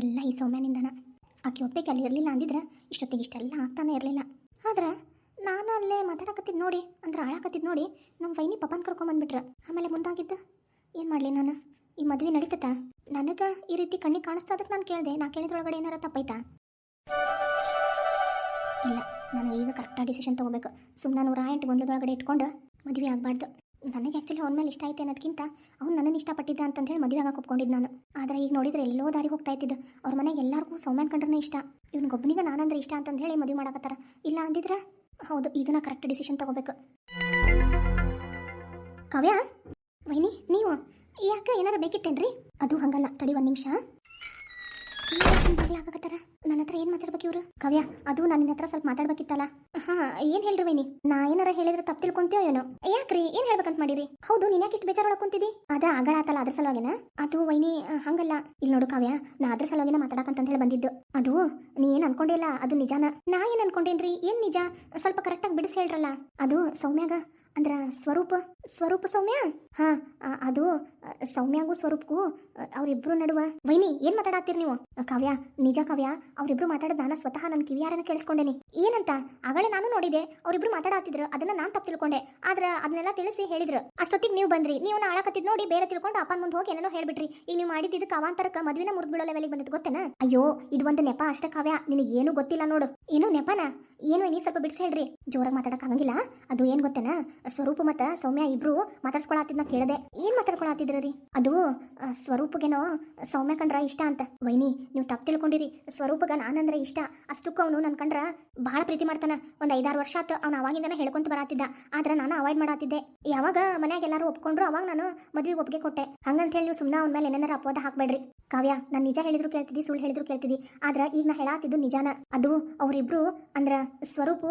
ಎಲ್ಲ ಈ ಸೌಮ್ಯನಿಂದನ. ಆಕೆ ಒಬ್ಬಕ್ಕೆ ಅಲ್ಲಿ ಇರಲಿಲ್ಲ ಅಂದಿದ್ರೆ ಇಷ್ಟೊತ್ತಿಗೆ ಇಷ್ಟೆಲ್ಲ ಆಗ್ತಾನೆ ಇರಲಿಲ್ಲ. ಆದ್ರೆ ನಾನು ಅಲ್ಲೇ ಮಾತಾಡಕತ್ತಿದ್ದು ನೋಡಿ, ಅಂದ್ರೆ ಆಳಾಕತ್ತಿದ್ದು ನೋಡಿ ನಮ್ಮ ವೈನಿ ಪಪ್ಪನ ಕರ್ಕೊಂಬಂದ್ಬಿಟ್ರೆ ಆಮೇಲೆ ಮುಂದಾಗಿದ್ದ. ಏನು ಮಾಡಲಿ ನಾನು? ಈ ಮದುವೆ ನಡೀತತ? ನನಗೆ ಈ ರೀತಿ ಕಣ್ಣಿಗೆ ಕಾಣಿಸ್ತಾ ಅದಕ್ಕೆ ನಾನು ಕೇಳಿದೆ. ನಾ ಕೇಳಿದ್ರೊಳಗಡೆ ಏನಾರ ತಪ್ಪೈತಾ ಇಲ್ಲ, ನಾನು ಈಗ ಕರೆಕ್ಟಾಗಿ ಡಿಸಿಷನ್ ತೊಗೋಬೇಕು. ಸುಮ್ಮನೆ ನೂರ ಎಂಟು ಗೊಂದಲದೊಳಗಡೆ ಇಟ್ಕೊಂಡು ಮದುವೆ ಆಗಬಾರ್ದು. ನನಗೆ ಆ್ಯಕ್ಚುಲಿ ಅವನ ಮೇಲೆ ಇಷ್ಟ ಐತೆ ಅನ್ನೋದಕ್ಕಿಂತ ಅವ್ನು ನನ್ನನ್ನು ಇಷ್ಟಪಟ್ಟಿದ್ದ ಅಂತ ಹೇಳಿ ಮದುವೆ ಆಗಕ್ಕೆ ಒಪ್ಕೊಂಡಿದ್ದು ನಾನು. ಆದರೆ ಈಗ ನೋಡಿದ್ರೆ ಎಲ್ಲೋ ದಾರಿ ಹೋಗ್ತಾ ಇದ್ದಿದ್ದು ಅವ್ರ ಮನೆಗೆ ಎಲ್ಲರಿಗೂ ಸೌಮ್ಯಾನ್ ಕಂಡ್ರೆ ಇಷ್ಟ. ಇವ್ನಿಗೊಬ್ಬನಿಗೆ ನಾನಂದ್ರೆ ಇಷ್ಟ ಅಂತಂದು ಹೇಳಿ ಮದುವೆ ಮಾಡಕತ್ತಾರ. ಇಲ್ಲ ಅಂದಿದ್ರೆ ಹೌದು, ಈಗ ನಾ ಕರೆಕ್ಟ್ ಡಿಸಿಷನ್ ತಗೋಬೇಕು. ಕವ್ಯಾ, ವೈನಿ, ನೀವು? ಯಾಕೆ ಏನಾರು ಬೇಕಿತ್ತೇನ್ರಿ? ಅದು ಹಂಗಲ್ಲ, ತಡಿ ಒಂದು ನಿಮಿಷ. ಆಗಕತ್ತಾರ ನನ್ನ ಹತ್ರ ಏನು ಮಾತಾಡ್ಬೇಕು ಇವ್ರು ಕವ್ಯ ಅದು ನಾನು ನಿನ್ನ ಹತ್ರ ಸ್ವಲ್ಪ ಮಾತಾಡ್ಬೇಕಿತ್ತಲ್ಲ ಹಾ ಏನು ಹೇಳ್ರಿ ವೈನಿ ನಾ ಏನಾರ ಹೇಳಿದ್ರೆ ತಪ್ಪು ತಿಳ್ಕೊಂತೀಯೋ ಏನೋ ಯಾಕ್ರಿ ಏನು ಹೇಳ್ಬೇಕಂತ ಮಾಡಿರಿ ಹೌದು ನೀನ್ ಯಾಕೆ ಇಷ್ಟು ಬೇಜಾರೊಳಗೆ ಕುಂತಿದಿ ಅದ ಆಗಳ ಆತಲ್ಲ ಅದ್ರ ಸಲುವಾಗಿನ ಅದು ವೈನಿ ಹಂಗಲ್ಲ ಇಲ್ಲಿ ನೋಡು ಕಾವ್ಯ ನಾ ಅದ್ರ ಸಲುವಾಗಿನ ಮಾತಾಡಕಂತ ಹೇಳಿ ಬಂದಿದ್ದು ಅದು ನೀ ಏನು ಅನ್ಕೊಂಡಿಲ್ಲ ಅದು ನಿಜಾನ ನಾ ಏನು ಅನ್ಕೊಂಡೇನ್ರಿ ಏನು ನಿಜ ಸ್ವಲ್ಪ ಕರೆಕ್ಟಾಗಿ ಬಿಡಿಸಿ ಹೇಳ್ರಲ್ಲ ಅದು ಸೌಮ್ಯಾಗ ಅಂದ್ರ ಸ್ವರೂಪ ಸ್ವರೂಪ ಸೌಮ್ಯ? ಹಾ ಅದು ಸೌಮ್ಯಗೂ ಸ್ವರೂಪಗೂ ಅವರಿಬ್ರು ನಡುವ, ವೈನಿ, ಏನ್ ಮಾತಾಡತ್ತೀರಿ ನೀವು? ಕಾವ್ಯ, ನಿಜ ಕಾವ್ಯ, ಅವರಿಬ್ರು ಮಾತಾಡೋದು ನಾನು ಸ್ವತಃ ನನ್ನ ಕಿವಿಯಾರನ್ನ ಕೇಳಿಸ್ಕೊಂಡೇನಿ. ಏನಂತ? ಆಗಲೇ ನಾನು ನೋಡಿದೆ, ಅವರಿಬ್ರು ಮಾತಾಡತ್ತಿದ್ರು ಅದನ್ನ ನಾನು ತಪ್ಪು ತಿಳ್ಕೊಂಡೆ. ಆದ್ರೆ ಅದನ್ನೆಲ್ಲ ತಿಳಿಸಿ ಹೇಳಿದ್ರು. ಅಷ್ಟೊತ್ತಿಗೆ ನೀವು ಬಂದ್ರಿ, ನೀವು ಆಳಕತ್ತಿದ್ ನೋಡಿ ಬೇರೆ ತಿಳ್ಕೊಂಡು ಅಪ್ಪನ ಮುಂದೆ ಹೋಗಿ ಏನೇನೋ ಹೇಳ್ಬಿಟ್ರಿ. ಈಗ ನೀವು ಮಾಡಿದ್ದು ಕಾವಾಂತರಕ್ಕೆ ಮದುವಿನ ಮುರಿದು ಬಿಡೋ ಲೆವೆಲಿಗೆ ಬಂದಿದ್ದು ಗೊತ್ತೇನ? ಅಯ್ಯೋ, ಇದು ಒಂದು ನೆಪ ಅಷ್ಟ ಕಾವ್ಯ, ನಿನಗೆ ಏನು ಗೊತ್ತಿಲ್ಲ ನೋಡು. ಏನು ನೆಪನಾ? ಏನು ನೀ ಸ್ವಲ್ಪ ಬಿಡಿಸಿ ಹೇಳ್ರಿ. ಜೋರಾಗಿ ಮಾತಾಡಕ್ ಆಗಂಗಿಲ್ಲ? ಅದು ಏನ್ ಗೊತ್ತೇನ? ಸ್ವರೂಪ ಮತ್ತು ಸೌಮ್ಯ ಇಬ್ರು ಮಾತಾಡ್ಸ್ಕೊಳತ್ತಿದ್ನ ಕೇಳದೆ. ಏನ್ ರೀ? ಅದು ಸ್ವರೂಪಗೇನೋ ಸೌಮ್ಯ ಕಂಡ್ರ ಇಷ್ಟ ಅಂತ. ವೈನಿ, ನೀವು ತಪ್ಪು ತಿಳ್ಕೊಂಡಿರಿ. ಸ್ವರೂಪಗ ನಾನಂದ್ರೆ ಇಷ್ಟ. ಅಷ್ಟಕ್ಕೂ ಅವನು ನನ್ನ ಕಂಡ್ರ ಬಹಳ ಪ್ರೀತಿ ಮಾಡ್ತಾನ. ಒಂದು ಐದಾರು ವರ್ಷ ಆತು, ಅವ್ನು ಅವಾಗಿಂದನೇ ಹೇಳ್ಕೊಂತ ಬರಾತಿದ್ದ. ಆದ್ರೆ ನಾನು ಅವಾಯ್ಡ್ ಮಾಡಾತಿದ್ದೆ. ಯಾವಾಗ ಮನ್ಯಾಗ ಎಲ್ಲಾರು ಒಪ್ಕೊಂಡ್ರು, ಅವಾಗ ನಾನು ಮದುವೆಗೆ ಒಪ್ಪಿಗೆ ಕೊಟ್ಟೆ. ಹಂಗಂತ ಹೇಳಿ ನೀವು ಸುಮ್ಮನೆ ಅವ್ನ ಮೇಲೆ ಏನಾರ ಅಪವಾದ ಹಾಕ್ಬೇಡ್ರಿ. ಕಾವ್ಯ ನಾನು ನಿಜ ಹೇಳಿದ್ರು ಕೇಳ್ತಿದ್ದಿ ಸುಳ್ಳು ಹೇಳಿದ್ರು ಕೇಳ್ತಿದ್ದಿ. ಆದ್ರೆ ಈಗ ನಾ ಹೇಳಾತಿದ್ದು ನಿಜಾನ. ಅದು ಅವರಿಬ್ರು ಅಂದ್ರ ಸ್ವರೂಪ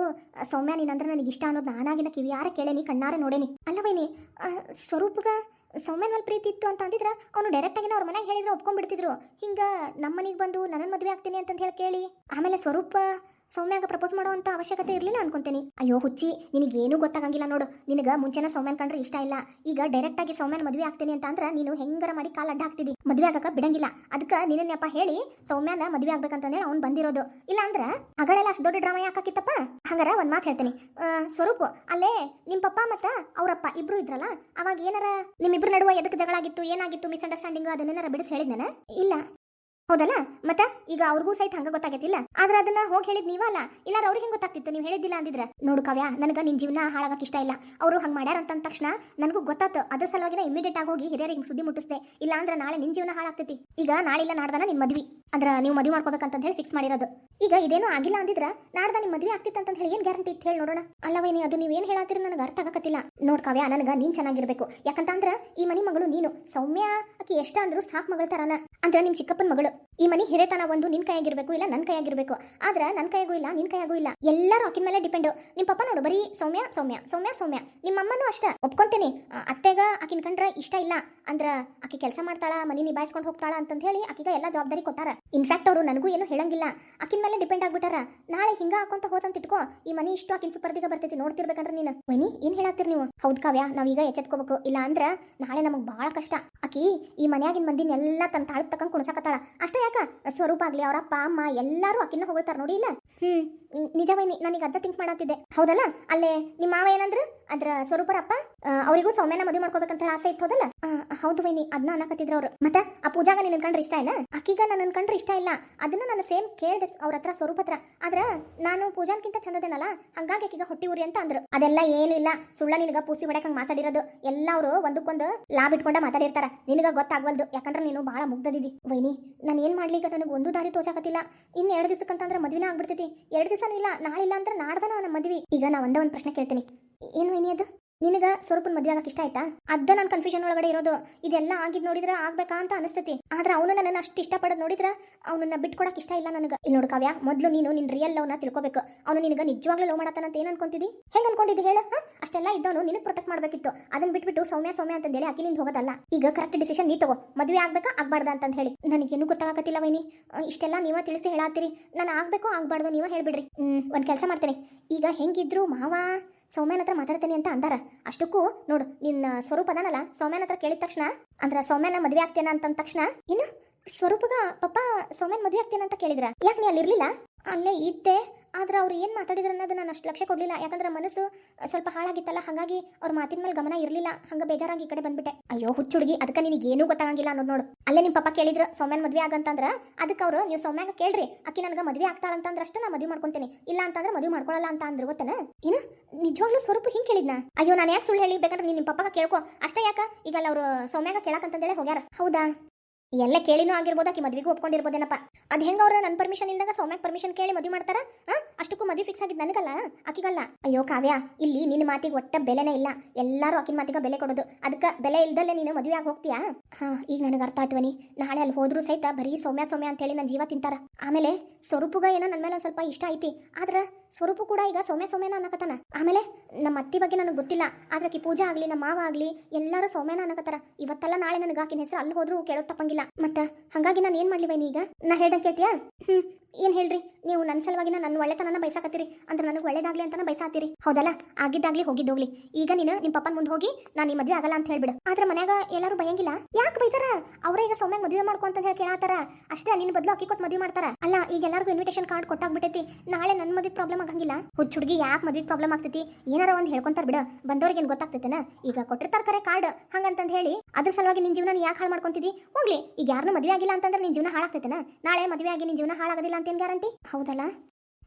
ಸೌಮ್ಯ ನೀನಂದ್ರೆ ನನಗೆ ಇಷ್ಟ ಅನ್ನೋದು ನಾನಾಗಿನ ಕಿವಿ ಯಾರ ಕೇಳೇನಿ ಕಣ್ಣಾರ ನೋಡೇನಿ ಅಲ್ಲ ವೈನಿ ಆ, ಸ್ವರೂಪಗ ಸೌಮ್ಯನ ಮೇಲೆ ಪ್ರೀತಿ ಇತ್ತು ಅಂತ ಅಂದಿದ್ರ ಅವನು ಡೈರೆಕ್ಟ್ ಆಗಿ ಅವ್ರ ಮನೆಗೆ ಹೇಳಿದ್ರೆ ಒಪ್ಕೊಂಡ್ಬಿಡ್ತಿದ್ರು. ಹಿಂಗ ನಮ್ಮ ಮನೆಗೆ ಬಂದು ನನ್ನ ಮದುವೆ ಆಗ್ತೀನಿ ಅಂತ ಹೇಳಿ ಕೇಳಿ. ಆಮೇಲೆ ಸ್ವರೂಪ ಸೌಮ್ಯಾಗ ಪ್ರಪೋಸ್ ಮಾಡುವಂಥ ಅವಶ್ಯಕತೆ ಇರಲಿಲ್ಲ ಅನ್ಕೊಂತೀನಿ. ಅಯ್ಯೋ ಹುಚ್ಚಿ, ನಿನಗೇನೂ ಗೊತ್ತಾಗಂಗಿಲ್ಲ ನೋಡು. ನಿನಗ ಮುಂಚೆನ ಸೌಮ್ಯನ್ ಕಂಡ್ರೆ ಇಷ್ಟ ಇಲ್ಲ. ಈಗ ಡೈರೆಕ್ಟ್ ಆಗಿ ಸೌಮ್ಯನ್ ಮದುವೆ ಆಗ್ತೀನಿ ಅಂತ ಅಂದ್ರೆ ನೀನು ಹೆಂಗರ ಮಾಡಿ ಕಾಲ್ ಅಡ್ಡ ಹಾಕ್ತಿದ್ದಿ ಮದುವೆ ಆಗಕ ಬಿಡಂಗಿಲ್ಲ. ಅದಕ್ಕೆ ನಿನ್ನಪ್ಪ ಹೇಳಿ, ಸೌಮ್ಯನ ಮದುವೆ ಆಗ್ಬೇಕಂತಂದೇಳಿ ಅವ್ನು ಬಂದಿರೋದು. ಇಲ್ಲ ಅಂದ್ರೆ ಹಗಳೆಲ್ಲ ಅಷ್ಟು ದೊಡ್ಡ ಡ್ರಾಮಾ ಯಾಕಾಕಿತ್ತಪ್ಪ? ಹಂಗಾರ ಒಂದ್ ಮಾತು ಹೇಳ್ತೀನಿ. ಸ್ವರೂಪ್, ಅಲ್ಲೇ ನಿಮ್ ಪಪ್ಪ ಮತ್ತ ಅವರಪ್ಪ ಇಬ್ರು ಇದ್ರಲ್ಲ, ಅವಾಗ ಏನಾರ ನಿಮ್ಮಿಬ್ರು ನಡುವ ಎದಕ್ಕೆ ಜಗಳ ಆಗಿತ್ತು ಏನಾಗಿತ್ತು ಮಿಸ್ಅಂಡರ್ಸ್ಟ್ಯಾಂಡಿಂಗ್ ಅದನ್ನೇನಾರ ಬಿಡಿಸಿ ಹೇಳಿದ್ನ ಇಲ್ಲ. ಹೌದಲ್ಲ? ಮತ್ತ ಈಗ ಅವ್ರಿಗೂ ಸಹಿತ ಹಂಗ ಗೊತ್ತಾಗೈತಿಲ್ಲ? ಆದ್ರೆ ಅದನ್ನ ಹೋಗಿ ಹೇಳಿದ್ ನೀವಲ್ಲ? ಇಲ್ಲ ಅವ್ರಿಗೆ ಹೆಂಗ್ ಗೊತ್ತಾಗ್ತಿತ್ತು ನೀವು ಹೇಳಿದ್ದಿಲ್ಲ ಅಂದಿದ್ರ? ನೋಡು ಕವ್ಯ, ನನಗ ನಿನ್ ಜೀವನ ಹಾಳಾಗಕ್ ಇಷ್ಟ ಇಲ್ಲ. ಅವರು ಹಂಗ್ ಮಾಡ್ಯಾರ ಅಂತ ತಕ್ಷಣ ನನಗೂ ಗೊತ್ತಾತು. ಅದ್ರ ಸಲುವಾಗಿನ ಇಮಿಡಿಯೇಟ್ ಆಗಿ ಹೋಗಿ ಹಿರಿಯರಿಗೆ ಸುದ್ದಿ ಮುಟ್ಟಿಸ್ತೆ ಇಲ್ಲ ಅಂದ್ರ ನಾಳೆ ನಿನ್ ಜೀವನ ಹಾಳಾಗ್ತೈತಿ. ಈಗ ನಾಳೆ ಇಲ್ಲ ನಾಡ್ದನ ನಿನ್ ಮದ್ವಿ. ಅಂದ್ರ ನೀವು ಮದ್ವಿ ಮಾಡ್ಕೋಬೇಕಂತ ಹೇಳಿ ಫಿಕ್ಸ್ ಮಾಡಿರೋದು. ಈಗ ಇದೇನೋ ಆಗಿಲ್ಲ ಅಂದಿದ್ರ ನಾಡ್ದ ನಿಮ್ ಮದ್ವಿ ಆಗ್ತಿತ್ತು ಅಂತ ಹೇಳಿ ಏನ್ ಗ್ಯಾರಂಟಿ ಇತ್ತು ಹೇಳಿ ನೋಡೋಣ. ಅಲ್ಲವೇ ಅದು ನೀವೇನ್ ಹೇಳಾತಿರ ನನಗೆ ಅರ್ಥ ಆಗಕತ್ತಿಲ್ಲ. ನೋಡ್ ಕಾವ್ಯ, ನನಗ ನೀನ್ ಚೆನ್ನಾಗಿರ್ಬೇಕು. ಯಾಕಂತಂದ್ರ ಈ ಮನಿ ಮಗಳು ನೀನು. ಸೌಮ್ಯ ಆಕಿ ಎಷ್ಟ ಅಂದ್ರು ಸಾಕ್ ಮಗಳ ತರಾನ. ಅಂದ್ರ ನಿಮ್ ಚಿಕ್ಕಪ್ಪನ ಮಗಳು. ಈ ಮನಿ ಹಿರೇತನ ಒಂದು ನಿನ್ ಕೈಯಾಗಿರ್ಬೇಕು ಇಲ್ಲ ನನ್ ಕೈಯಾಗಿರ್ಬೇಕು. ಆದ್ರೆ ನನ್ ಕೈಯಾಗೂ ಇಲ್ಲ, ನಿನ್ ಕೈಯಾಗೂ ಇಲ್ಲ. ಎಲ್ಲರೂ ಆಕಿನ ಮೇಲೆ ಡಿಪೆಂಡ್ ನಿಮ್ ಪಪ್ಪ ನೋಡು, ಬರೀ ಸೌಮ್ಯ ಸೌಮ್ಯ ಸೌಮ್ಯ ಸೌಮ್ಯ. ನಿಮ್ಮ ಅಮ್ಮನೂ ಅಷ್ಟ. ಒಪ್ಕೊಂತೀನಿ. ಅತ್ತೆಗ ಆಕಿನ ಕಂಡ್ರ ಇಷ್ಟ ಇಲ್ಲ. ಅಂದ್ರ ಆಕಿ ಕೆಲಸ ಮಾಡ್ತಾಳ, ಮನಿ ನಿಭಾಯಿಸ್ಕೊಂಡು ಹೋಗ್ತಾಳ ಅಂತ ಹೇಳಿ ಆಕಿಗ ಎಲ್ಲ ಜವಾಬ್ದಾರಿ ಕೊಟ್ಟಾರ. ಇನ್ಫ್ಯಾಕ್ಟ್ ಅವರು ನನಗೂ ಏನು ಹೇಳಂಗಿಲ್ಲ. ಆಕಿನ ಮೇಲೆ ಡಿಪೆಂಡ್ ಆಗ್ಬಿಟ್ಟಾರ. ನಾಳೆ ಹಿಂಗ ಹಾಕೊಂತ ಅಂತ ಇಟ್ಕೋ. ಈ ಮನಿ ಇಷ್ಟು ಆಕಿನ ಸುಪರ್ದಿಗ ಬರ್ತೈತಿ ನೋಡ್ತಿರ್ಬೇಕಂದ್ರ ನೀನು. ಮನಿ ಏನ್ ಹೇಳಾತಿರ್ ನೀವು? ಹೌದ್ ಕಾವ್ಯ, ನಾವೀಗ ಎಚ್ಚೆತ್ಕೋಬೇಕು. ಇಲ್ಲ ಅಂದ್ರ ನಾಳೆ ನಮಗ್ ಬಹಳ ಕಷ್ಟ. ಆಕಿ ಈ ಮನ್ಯಾಗಿನ ಮಂದಿನ ಎಲ್ಲಾ ತನ್ನ ತಾಳಕ್ ತಕೊಂಡ್ ಕುಣಸಾಕತ್ತಾಳ. ಅಷ್ಟೇ ಯಾಕ? ಸ್ವರೂಪ ಆಗ್ಲಿ ಅವರಪ್ಪ ಅಮ್ಮ, ಎಲ್ಲಾರು ಆಕಿನ ಹೋಗ್ತಾರೆ ನೋಡಿ, ಇಲ್ಲ? ಹ್ಮ್ ನಿಜವೇ ನನಗೆ ಅದ ಥಿಂಕ್ ಮಾಡತ್ತಿದ್ದೆ ಹೌದಲ್ಲ? ಅಲ್ಲೇ ನಿಮ್ಮ ಮಾವ ಏನಂದ್ರು? ಅದ್ರ ಸ್ವರೂಪರಪ್ಪ ಅವರಿಗೂ ಸೌಮ್ಯನ ಮದುವೆ ಮಾಡ್ಕೋಬೇಕಂತ ಆಸೆ ಇತ್ತು ಹೋದಲ್ಲ ಹೌದು ವೈನಿ ಅದನ್ನ ಅನ್ನಕತ್ತಿದ್ರು ಅವ್ರು. ಮತ್ತೆ ಆ ಪೂಜಾಗ ನಿನ್ನ ಕಂಡ್ರೆ ಇಷ್ಟ ಇಲ್ಲ ಅಕ್ಕಿಗ ನನ್ನ ಕಂಡ್ರೆ ಇಷ್ಟ ಇಲ್ಲ. ಅದನ್ನ ನಾನು ಸೇಮ್ ಕೇಳಿದೆ ಅವ್ರ ಹತ್ರ ಸ್ವರೂಪ ಹತ್ರ. ಆದ್ರ ನಾನು ಪೂಜಾನ್ಕಿಂತ ಚಂದದೇನಲ್ಲ? ಹಂಗಾಗಿ ಅಕ್ಕಿಗ ಹೊಟ್ಟಿ ಉರಿ ಅಂತ ಅಂದ್ರು. ಅದೆಲ್ಲ ಏನು ಇಲ್ಲ. ಸುಳ್ಳ ನಿನಗ ಪೂಸಿ ಹೊಡ್ಯಕ್ ಹಂಗ ಮಾತಾಡಿರೋದು. ಎಲ್ಲ ಅವರು ಒಂದಕ್ಕೊಂದು ಲಾಭ ಇಟ್ಕೊಂಡ ಮಾತಾಡಿರ್ತಾರ. ನಿನಗ ಗೊತ್ತಾಗ್ವಲ್ದು. ಯಾಕಂದ್ರೆ ನೀನು ಬಹಳ ಮುಗ್ಧದಿದಿ ವೈನಿ, ನಾನು ಏನ್ ಮಾಡ್ಲಿ ಈಗ ನನಗೆ ಒಂದು ದಾರಿ ತೋಚಾಕತ್ತಿಲ್ಲ ಇನ್ನು ಎರಡು ದಿವಸಕ್ಕಂತಂದ್ರೆ ಮದ್ವಿನ ಆಗ್ಬಿಡ್ತೈತಿ. ಎರಡು ದಿವಸನೂ ಇಲ್ಲ ನಾಳೆ ಇಲ್ಲ ಅಂದ್ರೆ ನಾಡ್ದನ ನಮ್ಮ ಮದ್ವಿ. ಈಗ ನಾ ಒಂದೇ ಒಂದು ಪ್ರಶ್ನೆ ಕೇಳ್ತೀನಿ. ಏನು ವೈನಿ ಅದು? ನಿನಗ ಸ್ವರೂಪನ್ ಮದುವೆ ಆಗಕ್ಕೆ ಇಷ್ಟ ಆಯ್ತಾ? ಅದ ನಾನು ಕನ್ಫ್ಯೂಷನ್ ಒಳಗಡೆ ಇರೋದು. ಇದೆಲ್ಲ ಆಗಿದ್ ನೋಡಿದ್ರೆ ಆಗ್ಬೇಕಾ ಅಂತ ಅನಿಸ್ತತಿ. ಆದ್ರೆ ಅವನು ನನ್ನ ಅಷ್ಟು ಇಷ್ಟಪಡೋದು ನೋಡಿದ್ರ ಅವನನ್ನ ಬಿಟ್ಕೊಡಕ್ ಇಷ್ಟ ಇಲ್ಲ ನನಗೆ. ಇಲ್ಲಿ ನೋಡು ಕಾವ್ಯ, ಮೊದಲು ನೀನು ನಿನ್ನ ರಿಯಲ್ ಲವ್ನ ತಿಳ್ಕೊಬೇಕು. ಅವನು ನಿನಗೆ ನಿಜವಾಗ್ಲೂ ಲವ್ ಮಾಡತ್ತಾನಂತ ಏನ್ ಅನ್ಕೊಂತಿದಿ? ಹೆಂಗ್ ಅನ್ಕೊಂಡಿದ್ದಿ ಹೇಳ? ಅಷ್ಟೆಲ್ಲ ಇದ್ದವನು ನಿನಗೆ ಪ್ರೊಟೆಕ್ಟ್ ಮಾಡ್ಬೇಕಿತ್ತು. ಅದನ್ನ ಬಿಟ್ಬಿಟ್ಟು ಸೌಮ್ಯ ಸೌಮ್ಯ ಅಂತ ಹೇಳಿ ಆಕಿನಿಂದ ಹೋಗೋದಲ್ಲ. ಈಗ ಕರೆಕ್ಟ್ ಡಿಸಿಷನ್ ನೀ ತಗೋ. ಮದ್ವೆ ಆಗ್ಬೇಕಾ, ಆಗ್ಬಾರ್ದ ಅಂತ ಹೇಳಿ. ನನಗೇನು ಗೊತ್ತಾಗತ್ತಿಲ್ಲ ವೈನಿ. ಇಷ್ಟೆಲ್ಲ ನೀವ ತಿಳಿಸಿ ಹೇಳಾತ್ತೀರಿ. ನಾನು ಆಗ್ಬೇಕೋ, ಆಗ್ಬಾರ್ದು ನೀವ ಹೇಳ್ಬಿಡ್ರಿ. ಹ್ಮ್, ಒಂದ್ ಕೆಲಸ ಮಾಡ್ತೇನೆ. ಈಗ ಹೆಂಗಿದ್ರು ಮಾವ? ಸೌಮ್ಯನ ಹತ್ರ ಮಾತಾಡ್ತೀನಿ ಅಂತ ಅಂದಾರ. ಅಷ್ಟಕ್ಕೂ ನೋಡು, ನಿನ್ನ ಸ್ವರೂಪ ಅದಾನಲ್ಲ, ಸೌಮ್ಯನ ಹತ್ರ ಕೇಳಿದ ತಕ್ಷಣ, ಅಂದ್ರೆ ಸೌಮ್ಯನ ಮದ್ವೆ ಆಗ್ತೇನ ಅಂತ ಅಂದ ತಕ್ಷಣ ಏನು ಸ್ವರೂಪಗ, ಪಪ್ಪ, ಸೌಮ್ಯನ ಮದುವೆ ಆಗ್ತೇನೆ ಅಂತ ಕೇಳಿದ್ರ? ಯಾಕೆ ನೀ ಅಲ್ಲಿರ್ಲಿಲ್ಲ? ಅಲ್ಲೇ ಇದ್ದೆ ಆದ್ರೆ ಅವ್ರು ಏನು ಮಾತಾಡಿದ್ರು ಅನ್ನೋದು ನಾನು ಅಷ್ಟು ಲಕ್ಷ್ಯ ಕೊಡಲಿಲ್ಲ. ಯಾಕಂದ್ರೆ ಮನಸ್ಸು ಸ್ವಲ್ಪ ಹಾಳಾಗಿತ್ತಲ್ಲ? ಹಾಗಾಗಿ ಅವ್ರ ಮಾತಿನ ಮೇಲೆ ಗಮನ ಇರಲಿಲ್ಲ. ಹಂಗೆ ಬೇಜಾರಾಗಿ ಈ ಕಡೆ ಬಂದ್ಬಿಟ್ಟೆ. ಅಯ್ಯೋ ಹುಚ್ಚುಡುಗಿ ಅದಕ್ಕೆ ನಿನಗೆ ಏನೂ ಗೊತ್ತಾಗಂಗಿಲ್ಲ ಅನ್ನೋದು ನೋಡು. ಅಲ್ಲೇ ನಿಮ್ಮ ಪಪ್ಪ ಕೇಳಿದ್ರು, ಸೌಮ್ಯನ ಮದುವೆ ಆಗಂತಂದ್ರೆ, ಅದಕ್ಕೆ ಅವರು, ನೀವು ಸೌಮ್ಯಾಗ ಕೇಳ್ರಿ. ಅಕ್ಕಿ ನನಗೆ ಮದುವೆ ಆಗ್ತಾಳಂತಂದ್ರೆ ಅಷ್ಟೇ ನಾನು ಮದುವೆ ಮಾಡ್ಕೊತೀನಿ. ಇಲ್ಲ ಅಂತಂದ್ರೆ ಮದುವೆ ಮಾಡ್ಕೊಳ್ಳಲ್ಲ ಅಂತ ಅಂದ್ರು, ಗೊತ್ತನ? ಏನು, ನಿಜವಾಗ್ಲೂ ಸ್ವರೂಪ ಹಿಂಗೆ ಕೇಳಿದ್ನ? ಅಯ್ಯೋ, ನಾನು ಯಾಕೆ ಸುಳ್ಳು ಹೇಳಿ? ಬೇಕಂದ್ರೆ ನಿಮ್ಮ ಪಪ್ಪಗ ಕೇಳ್ಕೊ. ಅಷ್ಟೇ ಯಾಕೆ? ಈಗ ಅಲ್ಲಿ ಅವರು ಸೌಮ್ಯಾಗ ಕೇಳಕಂತಂದೇಳಿ ಹೋಗ್ಯಾರ. ಹೌದಾ? ಎಲ್ಲ ಕೇಳಿನೂ ಆಗಿರ್ಬೋದು ಆಕೆ ಮದ್ವೆಗೂ ಒಪ್ಕೊಂಡಿರ್ಬೋದೇನಪ್ಪ? ಅದ್ ಹೆಂಗ ಅವ್ರ ನನ್ನ ಪರ್ಮಿಷನ್ ಇಲ್ದಾಗ ಸೌಮ್ಯಕ್ ಪರ್ಮಿಷನ್ ಕೇಳಿ ಮದುವೆ ಮಾಡ್ತಾರ? ಅಷ್ಟಕ್ಕೂ ಮದುವೆ ಫಿಕ್ಸ್ ಆಗಿದ್ದು ನನಗಲ್ಲ, ಆಕಿಗಲ್ಲ. ಅಯ್ಯೋ ಕಾವ್ಯ, ಇಲ್ಲಿ ನಿನ್ನ ಮಾತಿಗೆ ಒಟ್ಟ ಬೆಲೆನೇ ಇಲ್ಲ. ಎಲ್ಲರೂ ಆಕಿನ ಮಾತಿಗೆ ಬೆಲೆ ಕೊಡೋದು. ಅದಕ್ಕೆ ಬೆಲೆ ಇಲ್ದಲ್ಲೇ ನೀನು ಮದುವೆ ಆಗಿ ಹೋಗ್ತೀಯಾ? ಹಾ, ಈಗ ನನಗೆ ಅರ್ಥ ಆಯ್ತವನಿ ನಾಳೆ ಅಲ್ಲಿ ಹೋದ್ರು ಸಹಿತ ಬರೀ ಸೌಮ್ಯ ಸೌಮ್ಯ ಅಂತ ಹೇಳಿ ನನ್ನ ಜೀವ ತಿಂತಾರ. ಆಮೇಲೆ ಸ್ವರೂಪಗ ಏನೋ ನನ್ನ ಮೇಲೆ ಒಂದು ಸ್ವಲ್ಪ ಇಷ್ಟ ಐತಿ. ಆದ್ರೆ ಸ್ವರೂಪ ಕೂಡ ಈಗ ಸೌಮ್ಯ ಸೌಮ್ಯನ ಅನ್ನಕತ್ತಾನ. ಆಮೇಲೆ ನಮ್ಮ ಅತ್ತಿ ಬಗ್ಗೆ ನನಗೆ ಗೊತ್ತಿಲ್ಲ. ಆದ್ರೆ ಆಕಿ ಪೂಜಾ ಆಗ್ಲಿ ನಮ್ಮ ಮಾವ ಆಗ್ಲಿ, ಎಲ್ಲರೂ ಸೌಮ್ಯನ ಅನ್ನಕತ್ತಾರ. ಇವತ್ತೆಲ್ಲ ನಾಳೆ ನನಗೆ ಆಕಿನ ಹೆಸರು ಅಲ್ಲಿ ಹೋದ್ರು ಕೇಳೋ ತಪ್ಪಂಗಿಲ್ಲ. ಮತ್ತ ಹಂಗಾಗಿ ನಾನು ಏನ್ ಮಾಡ್ಲಿ ಈಗ? ನಾ ಹೇಳ್ದಂಗೆ ಕೇಳ್ತೀಯಾ? ಹ್ಮ್, ಏನ್ ಹೇಳ್ರಿ? ನೀವು ನನ್ನ ಸಲುವಾಗಿ ನನ್ನ ಒಳ್ಳೆತನನ ಬಯಸಾಕತ್ತೀರಿ ಅಂದ್ರೆ ನನಗೆ ಒಳ್ಳೇದಾಗ್ಲಿ ಅಂತಾನೆ ಬಯಸಾತೀರಿ ಹೌದಲ್ಲ? ಆಗಿದ್ದಾಗ್ಲಿ ಹೋಗಿದ್ದೋಗ್ಲಿ ಈಗ ನೀನು ನಿಮ್ಮ ಪಪ್ಪನ ಮುಂದೆ ಹೋಗಿ ನಾನು ಈ ಮದ್ವೆ ಆಗಲ್ಲ ಅಂತ ಹೇಳ್ಬಿಡು. ಆದ್ರೆ ಮನ್ಯಾಗ ಎಲ್ಲರೂ ಬಯಂಗಿಲ್ಲ? ಯಾಕೆ ಬೈತಾರ? ಅವರೇ ಈಗ ಸೌಮ್ಯ ಮದುವೆ ಮಾಡ್ಕೊಂತ ಹೇಳಿ ಕೇಳತ್ತಾರ ಅಷ್ಟೇ ನಿನ್ನ ಬದ್ಲು ಅಕ್ಕಿ ಕೊಟ್ಟು ಮದುವೆ ಮಾಡ್ತಾರ. ಅಲ್ಲ, ಈಗ ಎಲ್ಲರಿಗೂ ಇನ್ವಿಟೇಷನ್ ಕಾರ್ಡ್ ಕೊಟ್ಟಾಗ್ಬಿಟ್ಟೈತಿ. ನಾಳೆ ನನ್ನ ಮದುವೆ ಪ್ರಾಬ್ಲಮ್ ಆಗಂಗಿಲ್ಲ? ಹುಚ್ಚ ಹುಡುಗಿ ಯಾಕೆ ಮದುವೆ ಪ್ರಾಬ್ಲಮ್ ಆಗ್ತೈತಿ? ಏನಾರ ಒಂದು ಹೇಳ್ಕೊಂತಾರ ಬಿಡ. ಬಂದವ್ರಿಗೆ ಏನು ಗೊತ್ತಾಗ್ತೈತೆನ? ಈಗ ಕೊಟ್ಟಿರ್ತಾರ ಕರೆ ಕಾರ್ಡ್ ಹಂಗಂತಂದ್ ಹೇಳಿ, ಅದ್ರ ಸಲುವಾಗಿ ನಿನ್ ಜೀವನ ಯಾಕೆ ಹಾಳು ಮಾಡ್ಕೊಂತಿದ್ದಿ ಹೋಗ್ಲಿ. ಈಗ ಯಾರನ್ನೂ ಮದುವೆ ಆಗಿಲ್ಲ ಅಂತಂದ್ರೆ ನಿನ್ನ ಜೀವನ ಹಾಳಾಗ್ತೈತೆನ? ನಾಳೆ ಮದುವೆ ಆಗಿ ನಿನ್ನ ಜೀವನ ಹಾಳಾಗೋದಿಲ್ಲ ಅಂತ ಏನು ಗ್ಯಾರಂಟಿ? ಹೌದಲ್ಲ?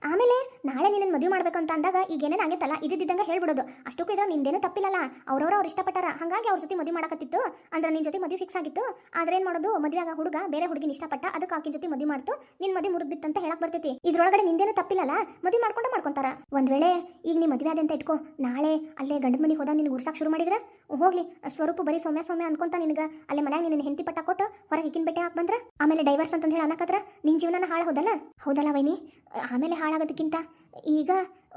ಆಮೇಲೆ ನಾಳೆ ನಿನ್ನ ಮದುವೆ ಮಾಡ್ಬೇಕಂತ ಅಂದಾಗ ಈಗ ಏನೇನು ಆಗೈತಲ್ಲ, ಇದ್ದಿದ್ದಂಗೆ ಹೇಳ್ಬಿಡೋದು. ಅಷ್ಟಕ್ಕೂ ಇದ್ರ ನಿಂದೇನು ತಪ್ಪಿಲ್ಲಲ್ಲ. ಅವ್ರವ್ರು ಅವ್ರು ಇಷ್ಟಪಟ್ಟಾರ. ಹಾಗಾಗಿ ಅವ್ರ ಜೊತೆ ಮದುವೆ ಮಾಡಕತ್ತಿತ್ತು. ಅಂದ್ರೆ ನಿನ್ನ ಜೊತೆ ಮದುವೆ ಫಿಕ್ಸ್ ಆಗಿತ್ತು. ಆದ್ರೆ ಏನ್ ಮಾಡೋದು? ಮದುವೆ ಆಗ ಹುಡುಗ ಬೇರೆ ಹುಡುಗಿನ ಇಷ್ಟಪಟ್ಟ, ಅದಕ್ಕೆ ಆಕಿನ ಜೊತೆ ಮದುವೆ ಮಾಡ್ತು. ನಿನ್ ಮದುವೆ ಮುರಿದಿತ್ತು ಅಂತ ಹೇಳಕ್ ಬರ್ತೈತಿ. ಇದ್ರೊಳಗಡೆ ನಿಂದೇನು ತಪ್ಪಿಲ್ಲಲ್ಲ? ಮದುವೆ ಮಾಡ್ಕೊಂಡು ಮಾಡ್ಕೊಂತಾರ. ಒಂದ್ ವೇಳೆ ಈಗ ನೀ ಮದುವೆ ಆದಂತ ಇಟ್ಕೋ. ನಾಳೆ ಅಲ್ಲೇ ಗಂಡ ಮನೆಗೆ ಹೋದಾಗ ನಿನ್ಗೆ ಉರ್ಸಕ್ ಶುರು ಮಾಡಿದ್ರೆ? ಹೋಗ್ಲಿ ಸ್ವರೂಪ ಬರೀ ಸೌಮ್ಯ ಸೌಮ್ಯ ಅನ್ಕೊಂತ ನಿನಗೆ. ಅಲ್ಲೇ ಮನ್ಯಾಗ ನಿನ್ನ ಹೆಂಡತಿ ಪಟ್ಟ ಕೊಟ್ಟು ಹೊರಗೆ ಇಕ್ಕಿನ ಬೆಟ್ಟೆ ಹಾಕಿ ಬಂದ್ರ? ಆಮೇಲೆ ಡೈವರ್ಸ್ ಅಂತ ಹೇಳಿ ಅನ್ನಕತ್ರ ನಿನ್ನ ಜೀವನನ ಹಾಳು ಹೋದಲ್ಲ? ಹೌದಲ್ಲ ವೈನಿ ಆಮೇಲೆ ಹಾಳಾಗೋದಕ್ಕಿಂತ ಈಗ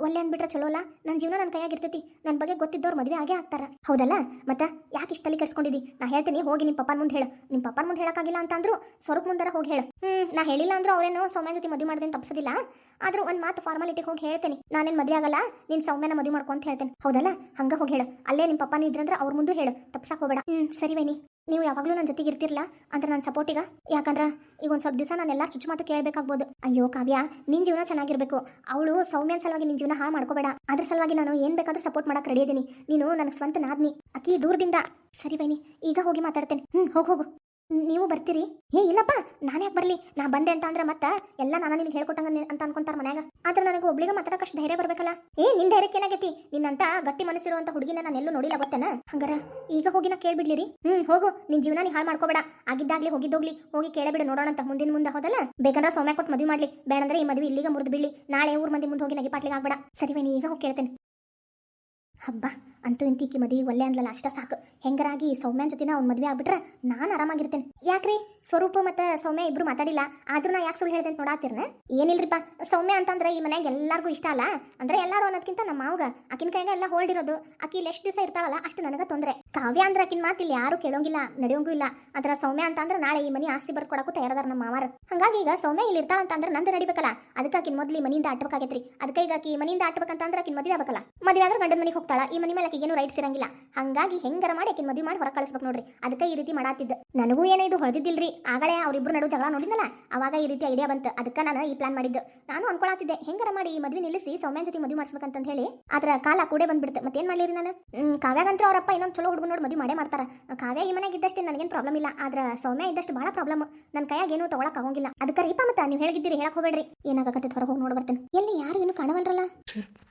ಒಲ್ಲೆ ಅಂದ್ಬಿಟ್ರೆ ಚಲೋ ಅಲ್ಲ ನನ್ನ ಜೀವನ ನನ್ನ ಕೈಯಾಗಿರ್ತೈತಿ ನನ್ನ ಬಗ್ಗೆ ಗೊತ್ತಿದ್ದವ್ರು ಮದುವೆ ಆಗೇ ಆಗ್ತಾರ. ಹೌದಲ್ಲ? ಮತ್ತೆ ಯಾಕೆ ಇಷ್ಟಲ್ಲಿ ತಲೆ ಕೆಡ್ಸ್ಕೊಂಡಿದ್ದಿ ನಾ ಹೇಳ್ತೀನಿ, ಹೋಗಿ ನಿಮ್ಮ ಪಪ್ಪನ ಮುಂದೆ ಹೇಳು. ನಿಮ್ಮ ಪಪ್ಪನ ಮುಂದೆ ಹೇಳಕ್ಕಾಗಿಲ್ಲ ಅಂತಂದ್ರು ಸ್ವರೂಪ್ ಮುಂದರ ಹೋಗಿ ಹೇಳು. ಹ್ಞೂ ನಾ ಹೇಳಿಲ್ಲ ಅಂದ್ರೂ ಅವ್ರೇನು ಸೌಮ್ಯ ಜೊತೆ ಮದುವೆ ಮಾಡ್ದೇನು ತಪ್ಪಿಸೋದಿಲ್ಲ ಆದ್ರೂ ಒಂದು ಮಾತು ಫಾರ್ಮಾಲಿಟಿಗೆ ಹೋಗಿ ಹೇಳ್ತೇನೆ. ನಾನೇನು ಮದುವೆ ಆಗಲ್ಲ, ನೀನು ಸೌಮ್ಯನ ಮದುವೆ ಮಾಡ್ಕೊಂತ ಹೇಳ್ತೇನೆ. ಹೌದಲ್ಲ? ಹಂಗ ಹೋಗಿ ಹೇಳು. ಅಲ್ಲೇ ನಿಮ್ಮ ಪಪ್ಪನೂ ಇದ್ರಂದ್ರೆ ಅವ್ರ ಮುಂದೆ ಹೇಳು. ತಪ್ಸಕ್ಕೆ ಹೋಗಬೇಡ. ಹ್ಞೂ ಸರಿ ವೈನಿ. ನೀವು ಯಾವಾಗಲೂ ನನ್ನ ಜೊತೆಗೆ ಇರ್ತಿರ್ಲ ಅಂದ್ರೆ ನನ್ನ ಸಪೋರ್ಟಿಗ ಯಾಕಂದ್ರೆ ಈಗ ಒಂದು ಸ್ವಲ್ಪ ದಿವಸ ಎಲ್ಲ ಚುಚ್ಚು ಮಾತು ಕೇಳಬೇಕಾಗ್ಬೋದು. ಅಯ್ಯೋ ಕಾವ್ಯ ನಿನ್ನ ಜೀವನ ಚೆನ್ನಾಗಿರ್ಬೇಕು. ಅವಳು ಸೌಮ್ಯನ ಸಲುವಾಗಿ ನಿನ್ನ ಜೀವನ ಹಾಳು ಮಾಡ್ಕೋಬೇಡ. ಅದ್ರ ಸಲುವಾಗಿ ನಾನು ಏನು ಬೇಕಾದರೂ ಸಪೋರ್ಟ್ ಮಾಡಕ್ಕೆ ರೆಡಿ ಇದ್ದೀನಿ ನೀನು ನನಗೆ ಸ್ವಂತ ನಾದ್ನಿ. ಅಕ್ಕಿ ದೂರದಿಂದ. ಸರಿ ಬೈನಿ, ಈಗ ಹೋಗಿ ಮಾತಾಡ್ತೇನೆ. ಹ್ಞೂ ಹೋಗ್, ಹೋಗು. ನೀವು ಬರ್ತೀರಿ? ಏ, ಇಲ್ಲಪ್ಪ ನಾನು ಯಾಕೆ ಬರಲಿ? ನಾ ಬಂದೆ ಅಂತ ಅಂದ್ರೆ ಮತ್ತೆ ಎಲ್ಲ ನಾನು ನಿನಗೆ ಹೇಳ್ಕೊಟ್ಟಂಗ ಅಂತ ಅನ್ಕೊಂತಾರ ಮನ್ಯಾಗ. ಆದ್ರೆ ನನಗೆ ಒಬ್ಳಿಗೆ ಮಾತಾಡಕಷ್ಟು ಧೈರ್ಯ ಬರಬೇಕಲ್ಲ? ಏ, ನಿನ್ ಧೈರ್ಯಕ್ಕೆ ಏನಾಗೈತಿ? ನಿನ್ನಂತ ಗಟ್ಟಿ ಮನಸ್ಸಿರುವಂತ ಹುಡುಗಿನ ನಾನು ಎಲ್ಲೂ ನೋಡಿಲ್ಲ, ಗೊತ್ತೇನ? ಹಂಗಾರ, ಈಗ ಹೋಗಿ ನಾ ಕೇಳ್ಬಿಡ್ಲಿರಿ. ಹ್ಮ್, ಹೋಗು, ನಿನ್ ಜೀವನ ನೀ ಹಾಳು ಮಾಡ್ಕೋಬೇಡ. ಆಗಿದ್ದಾಗ್ಲಿ ಹೋಗಿದ್ದೋಗ್ಲಿ, ಹೋಗಿ ಕೇಳಬಿಡು ನೋಡೋಣ ಅಂತ ಮುಂದಿನ ಮುಂದೆ ಹೋದಲ್ಲ? ಬೇಕಂದ್ರೆ ಸೌಮ್ಯ ಕೊಟ್ಟು ಮದುವೆ ಮಾಡ್ಲಿ. ಬೇಡಂದ್ರೆ ಈ ಮದುವೆ ಇಲ್ಲಿಗೆ ಮುರಿದು ಬಿಡ್ಲಿ. ನಾಳೆ ಊರ್ ಮಂದಿ ಮುಂದೆ ಹೋಗಿ ನಗಿ ಪಾಟ್ಲಿಗೆ ಆಗ್ಬೇಡ. ಸರಿ ಬನ್ನಿ ಈಗ ಹೋಗಿ ಕೇಳ್ತೇನೆ. ಹಬ್ಬ, ಅಂತೂ ಇಂತೀಕಿ ಮದುವೆ ಒಲ್ಲೆ ಅಂದ್ಲಲ್ಲ, ಅಷ್ಟ ಸಾಕು. ಹೆಂಗರಾಗಿ ಸೌಮ್ಯನ ಜೊತೆನ ಅವ್ನ ಮದುವೆ ಆಗ್ಬಿಟ್ರೆ ನಾನು ಆರಾಮಾಗಿರ್ತೇನೆ. ಯಾಕ್ರಿ? ಸ್ವರೂಪ ಮತ್ತೆ ಸೌಮ್ಯ ಇಬ್ರು ಮಾತಾಡಿಲ್ಲ, ಆದ್ರೂ ನಾ ಯಾಕೆ ಸುಳ್ಳು ಹೇಳ್ದೆ ಅಂತ ನೋಡಾತಿರ್ನ? ಏನಿಲ್ರಿಪ್ಪ ಸೌಮ್ಯ ಅಂತಂದ್ರೆ ಈ ಮನೆಗೆ ಎಲ್ಲಾರ್ಗೂ ಇಷ್ಟ ಅಲ್ಲ? ಅಂದ್ರೆ ಎಲ್ಲಾರು ಅನ್ನೋದಕ್ಕಿಂತ ನಮ್ಮ ಮಾವಗ, ಆಕಿನ ಕೈಗ ಎಲ್ಲ ಹೋಲ್ಡ್ ಇರೋದು. ಆಕಿ ಇಲ್ಲಿ ಎಷ್ಟು ದಿವಸ ಇರ್ತಾಳಲ್ಲ, ಅಷ್ಟು ನನಗೆ ತೊಂದ್ರೆ. ಕಾವ್ಯ ಅಂದ್ರೆ ಆಕಿನ ಮಾತು ಇಲ್ಲಿ ಯಾರು ಕೇಳೋಂಗಿಲ್ಲ, ನಡೆಯೋಂಗೂ ಇಲ್ಲ. ಅದ್ರ ಸೌಮ್ಯ ಅಂತ ಅಂದ್ರೆ ನಾಳೆ ಈ ಮನೆ ಆಸ್ತಿ ಬರ್ಕೊಡಕ್ಕೂ ತಯಾರದಾರ ನಮ್ಮ ಮಾವಾರ. ಹಂಗಾಗಿ ಈಗ ಸೌಮ್ಯ ಇಲ್ಲಿ ಇರ್ತಾಳ ಅಂತಂದ್ರೆ ನಂದು ನಡಿಬೇಕಲ್ಲ? ಅದಕ್ಕೆ ಆಕಿನ ಮೊದ್ಲಿ ಈ ಮನಿಯಿಂದ ಆಟಬೇಕಾಗೈತ್ರಿ. ಅದಕ್ಕೆ ಈಗ ಆಕಿ ಮನಿಯಿಂದ ಆಟ್ಬೇಕಂತಂದ್ರೆ ಆಕಿನ ಮದುವೆ ಆಗಬೇಕಲ್ಲ? ಮದುವೆ ಆದ್ರೆ ಗಂಡನ ಮನೆಗೆ ಹೋಗ್ತಾಳ. ಈ ಮನಿ ಮೇಲೆ ಏನು ರೈಟ್ಸ್ ಇರಂಗಿಲ್ಲ. ಹಂಗಾಗಿ ಹೆಂಗರ ಮಾಡಿ ಆಕಿನ ಮದುವೆ ಮಾಡಿ ಹೊರಗೆ ಕಳಿಸ್ಬೇಕು ನೋಡ್ರಿ. ಅದಕ್ಕೆ ಈ ರೀತಿ ಮಾಡಾತಿದ್ದ. ನನಗೂ ಏನೋ ಇದು ಹೊಳೆದಿದ್ದಿಲ್ರಿ. ಆಗಳೇ ಅವರಿಬ್ಬರು ನಡು ಜಗಳ ನೋಡಿದ್ನಲ್ಲ? ಅವಾಗ ಈ ರೀತಿ ಐಡಿಯಾ ಬಂತು. ಅದಕ್ಕೆ ನಾನು ಈ ಪ್ಲಾನ್ ಮಾಡಿದ್ದು. ನಾನು ಅನ್ಕೊಳತ್ತಿದ್ದೆ ಹೆಂಗರ ಮಾಡಿ ಈ ಮದುವೆ ನಿಲ್ಲಿಸಿ ಸೌಮ್ಯನ ಜೊತೆ ಮದುವೆ ಮಾಡಿಸ್ಬೇಕಂತ ಹೇಳಿ ಅದರ ಕಾಲ ಕೂಡೆ ಬಂದ್ಬಿಡ್ತು. ಮತ್ತೇನ್ ಮಾಡ್ಲಿರಿ ನಾನು? ಹ್ಮ್, ಕಾವ್ಯಾಗಂತೂ ಅವರಪ್ಪ ಇನ್ನೊಂದು ಚಲೋ ಹುಡುಗ ನೋಡಿ ಮದುವೆ ಮಾಡೇ ಮಾಡ್ತಾರ. ಕಾವ್ಯ ಈ ಮನೆಗೆ ಇದ್ದಷ್ಟೇ ನನಗೇನು ಪ್ರಾಬ್ಲಮ್ ಇಲ್ಲ. ಆದ್ರ ಸೌಮ್ಯ ಇದ್ದಷ್ಟು ಬಹಳ ಪ್ರಾಬ್ಲಮ್ ನನ್ನ ಕೈಯಾಗ ಏನು ತಗೊಳಕ್ ಆಗೋಂಗಿಲ್ಲ. ಅದಕ್ಕೆ ರೀಪ ಮತ್ತ ನೀವು ಹೇಳಿದ್ದೀರಿ ಹೇಳಕ್ ಹೋಗ್ಬೇಡ್ರಿ. ಏನಾಗತ್ತೆ ಹೊರಗೆ ಹೋಗಿ ನೋಡಿ ಬರ್ತೇನೆ ಎಲ್ಲಿ ಯಾರು ಏನು ಕಾಣವಲ್ರಲ್ಲ?